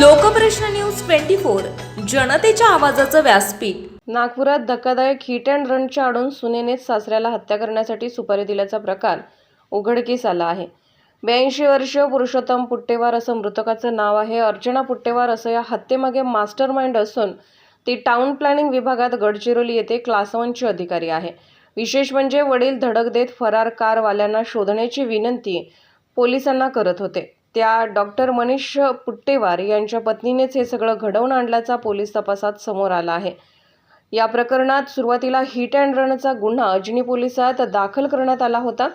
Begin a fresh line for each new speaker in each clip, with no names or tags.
Lokprashna news twenty four जनतेच्या आवाजाचं व्यासपीठ.
नागपुरात धक्कादायक हिट अँड रनच्या आडून सुनेनेच सासऱ्याला हत्या करण्यासाठी सुपारी दिल्याचा प्रकार उघडकीस आला आहे. ब्याऐंशी वर्षीय पुरुषोत्तम पुट्टेवार असं मृतकाचं नाव आहे. अर्चना पुट्टेवार असं या हत्येमागे मास्टर माइंड असून ती टाउन प्लॅनिंग विभागात गडचिरोली येथे क्लास वनची अधिकारी आहे. विशेष म्हणजे वडील धडक देत फरार कारवाल्यांना शोधण्याची विनंती पोलिसांना करत होते. त्या डॉक्टर मनीष पुट्टेवार यांच्या पत्नीनेच हे सगळं घडवून आणल्याचा पोलीस तपासात समोर आला आहे. या प्रकरणात सुरुवातीला हिट अँड रनचा गुन्हा अजनी पोलिसात दाखल करण्यात आला होता.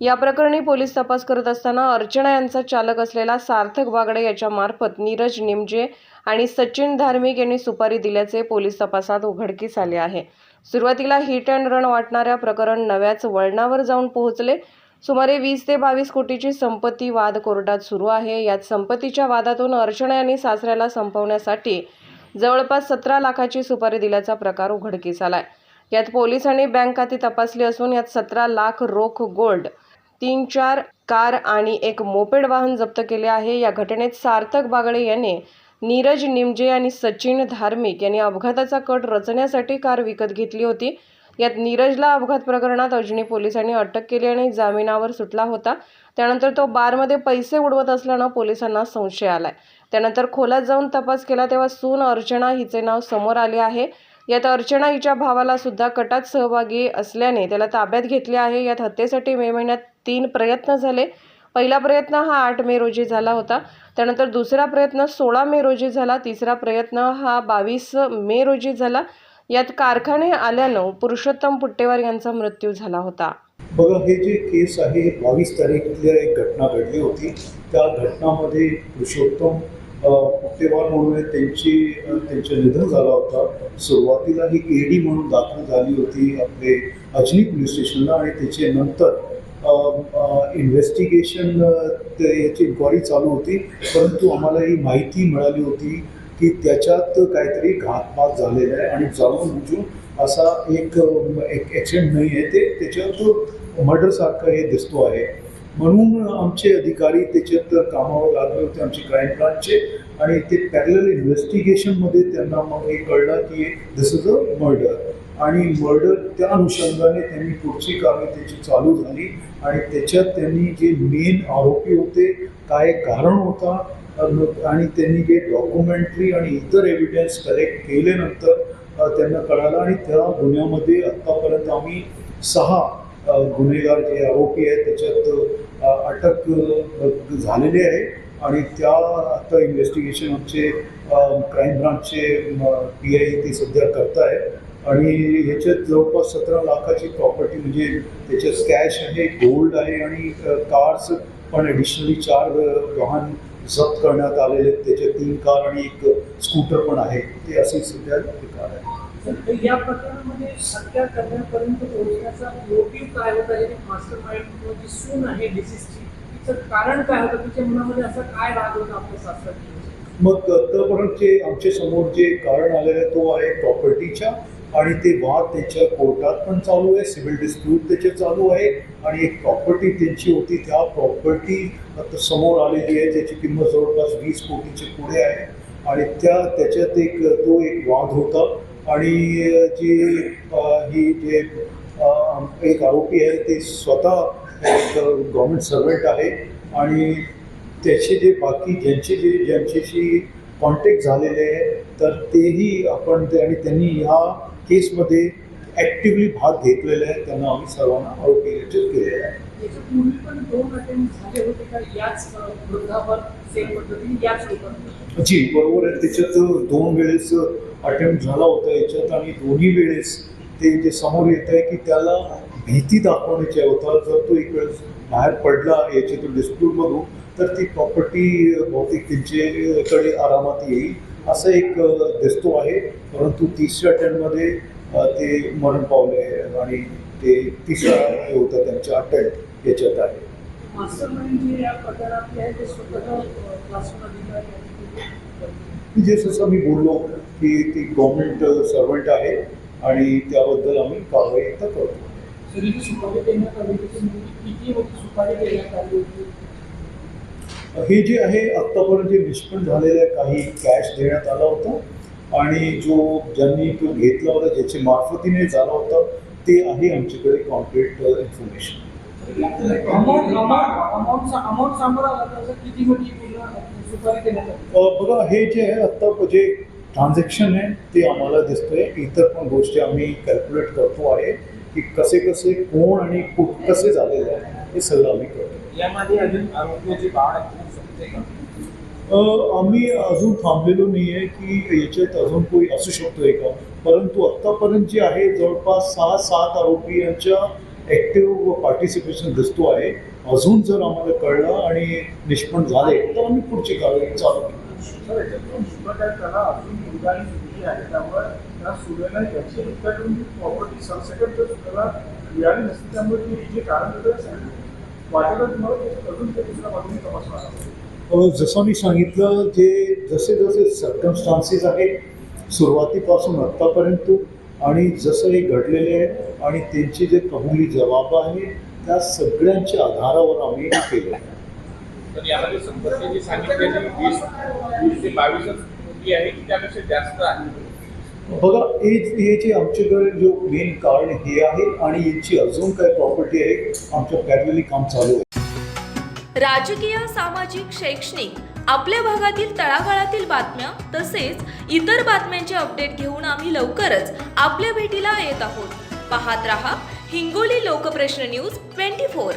या प्रकरणी पोलीस तपास करत असताना अर्चना यांचा चालक असलेला सार्थक बागडे याच्यामार्फत नीरज निमजे आणि सचिन धार्मिक यांनी सुपारी दिल्याचे पोलीस तपासात उघडकीस आले आहे. सुरुवातीला हिट अँड रन वाटणाऱ्या प्रकरण नव्याच वळणावर जाऊन पोहोचले. सुमारे वीस ते बावीस कोटीची संपत्ती वाद कोर्टात सुरू आहे. यात संपत्तीच्या वादातून अर्चना यांनी सासऱ्याला संपवण्यासाठी जवळपास सतरा लाखाची सुपारी दिल्याचा प्रकार उघडकीस आलाय. यात पोलिसांनी बँक खाती तपासली असून यात सतरा लाख रोख गोल्ड तीन चार कार आणि एक मोपेड वाहन जप्त केले आहे. या घटनेत सार्थक बागळे यांनी नीरज निमजे आणि सचिन धार्मिक यांनी अपघाताचा कट रचण्यासाठी कार विकत घेतली होती. यात नीरजला अपघात प्रकरणात अजनी पोलिसांनी अटक केली आणि जामिनावर सुटला होता. त्यानंतर तो बारमध्ये पैसे उडवत असल्यानं पोलिसांना संशय आलाय. त्यानंतर खोलात जाऊन तपास केला तेव्हा सून अर्चना हिचे नाव समोर आले आहे. यात अर्चना हिच्या भावाला सुद्धा कटात सहभागी असल्याने त्याला ताब्यात घेतले आहे. यात हत्येसाठी मे महिन्यात तीन प्रयत्न झाले. पहिला प्रयत्न हा आठ मे रोजी झाला होता. त्यानंतर दुसरा प्रयत्न सोळा मे रोजी झाला. तिसरा प्रयत्न हा बावीस मे रोजी झाला. यात कारखाने आल्यानं पुरुषोत्तम पुट्टेवार यांचा मृत्यू झाला होता.
बघा हे जे केस आहे हे बावीस तारीखला एक घटना घडली होती. त्या घटनामध्ये पुरुषोत्तम पुट्टेवार म्हणून त्यांची त्यांचं निधन झाला होता. सुरुवातीला ही ए डी म्हणून दाखल झाली होती आपले अजनी पोलीस स्टेशनला आणि त्याचे नंतर इन्व्हेस्टिगेशन याची इन्क्वायरी चालू होती. परंतु आम्हाला ही माहिती मिळाली होती. की त्याच्यात काहीतरी घातपात झालेला आहे आणि जाऊन बुजून असा एक एक ॲक्सिडेंट नाही आहे. ते त्याच्यात मर्डरसारखं हे दिसतो आहे. म्हणून आमचे अधिकारी त्याच्यात कामावर लागले होते आमचे क्राईम ब्रांचचे आणि ते पॅरल इन्व्हेस्टिगेशनमध्ये त्यांना मग हे कळलं की दिस इज अ मर्डर आणि मर्डर त्या अनुषंगाने त्यांनी पुढची कामे त्याची चालू झाली आणि त्याच्यात त्यांनी जे मेन आरोपी होते काय कारण होता आणि त्यांनी जे डॉक्युमेंटरी आणि इतर एव्हिडन्स कलेक्ट केल्यानंतर त्यांना कळालं आणि त्या गुन्ह्यामध्ये आत्तापर्यंत आम्ही सहा गुन्हेगार जे आरोपी आहेत त्याच्यात अटक झालेली आहे आणि त्या आता इन्व्हेस्टिगेशन आमचे क्राईम ब्रांचचे पी आय ते सध्या करत आहे आणि ह्याच्यात जवळपास सतरा लाखाची प्रॉपर्टी म्हणजे त्याच्यात कॅश आहे गोल्ड आहे आणि कार्स पण ॲडिशनली चार वाहन जप्त करण्यात आलेले आहेत. त्याच्यात तीन कार आणि एक स्कूटर पण आहे. ते असे सध्या कार आहे
या प्रकरणामध्ये हत्या करण्यापर्यंत पोहोचण्याचा मोटिव्ह काय होता? मास्टर माइंड किंवा जी सून आहे डिसीजची तिचं कारण काय होतं? तिच्या मनामध्ये असं काय राग होता आपल्या सासऱ्याची
मग आतापर्यंत जे आमच्यासमोर जे कारण आलेलं आहे तो आहे प्रॉपर्टीच्या आणि ते वाद त्यांच्या कोर्टात पण चालू आहे सिव्हिल डिस्प्यूट त्याचे चालू आहे आणि एक प्रॉपर्टी त्यांची होती त्या प्रॉपर्टी आता समोर आलेली आहे त्याची किंमत जवळपास वीस कोटीची पुढे आहे. आणि त्या त्याच्यात एक तो एक वाद होता आणि जे ही जे एक आरोपी आहे ते स्वतः एक गव्हर्मेंट सर्वंट आहे आणि त्याचे जे बाकी ज्यांचे जे ज्यांच्याशी कॉन्टॅक्ट झालेले आहे तर तेही आपण ते आणि त्यांनी ह्या केसमध्ये ॲक्टिव्हली भाग घेतलेला आहे. त्यांना आम्ही सर्वांना आरोपी रचित केलेला आहे. जी बरोबर आहे. त्याच्यात दोन वेळेस अटेम्प्ट झाला होता. याच्यात आणि दोन्ही वेळेस ते जे समोर येत आहे की त्याला भीती दाखवण्याची होता जर तो एक वेळेस बाहेर पडला याच्यातून डिस्प्यूटमधून तर ती प्रॉपर्टी बहुतेक त्यांच्याकडे आरामात येईल. असं एक दिसतो आहे. परंतु तिसऱ्या अटेम्प्टमध्ये अ, ते मरण पावले आणि ते तिसरा हे होता त्यांच्या अटेम्प्ट याच्यात आहे.
जे
जसं मी बोललो की ती गव्हर्नमेंट सर्वंट आहे आणि त्याबद्दल आम्ही कारवाई आता करतो. हे जे आहे आत्तापर्यंत जे निष्पन्न झालेलं काही कॅश देण्यात आला होता आणि जो ज्यांनी तो घेतला होता ज्याच्या मार्फतीने झाला होता ते आहे आमच्याकडे कॉन्क्रीट इन्फॉर्मेशन बघा हे जे आहे आत्ता जे ट्रान्झॅक्शन आहे ते आम्हाला दिसतंय. इतर पण गोष्टी आम्ही कॅल्क्युलेट करतो आहे की कसे कसे कोण आणि कुठ कसे झालेले आहे हे सगळं आम्ही करतो.
यामध्ये अजून आरोग्याची वाढ होऊ शकते का?
आम्ही अजून थांबलेलो नाही आहे की याच्यात अजून कोणी असू शकतोय का? परंतु आत्तापर्यंत जे आहे जवळपास सहा सात आरोपींच्या ॲक्टिव्ह पार्टिसिपेशन दिसतो आहे. अजून जर आम्हाला कळलं आणि निष्पन्न झाले तर आम्ही पुढची कारवाई चालू
त्यामुळे
जसं मी सांगितलं जे जसे जसे सर्कमस्टान्सेस आहेत सुरुवातीपासून आत्तापर्यंत आणि जसं हे घडलेले आहे आणि त्यांचे जे कबुली जबाब आहे त्या सगळ्यांच्या आधारावर आम्ही हे केलं. आहे
पण यामध्ये संपत्ती जी सांगितलेली वीस वीस ते बावीसच आहे की त्यापेक्षा जास्त आहे?
बघा हेच हे आमच्याकडे जो मेन कारण हे आहे आणि याची अजून काय प्रॉपर्टी आहे आमच्या पॅरलली काम चालू आहे.
राजकीय सामाजिक शैक्षणिक आपल्या भागातील तळागाळातील बातम्या तसेच इतर बातम्यांचे अपडेट घेऊन आम्ही लवकरच आपल्या भेटीला येत आहोत. पाहत रहा Hingoli Lokprashna news twenty four.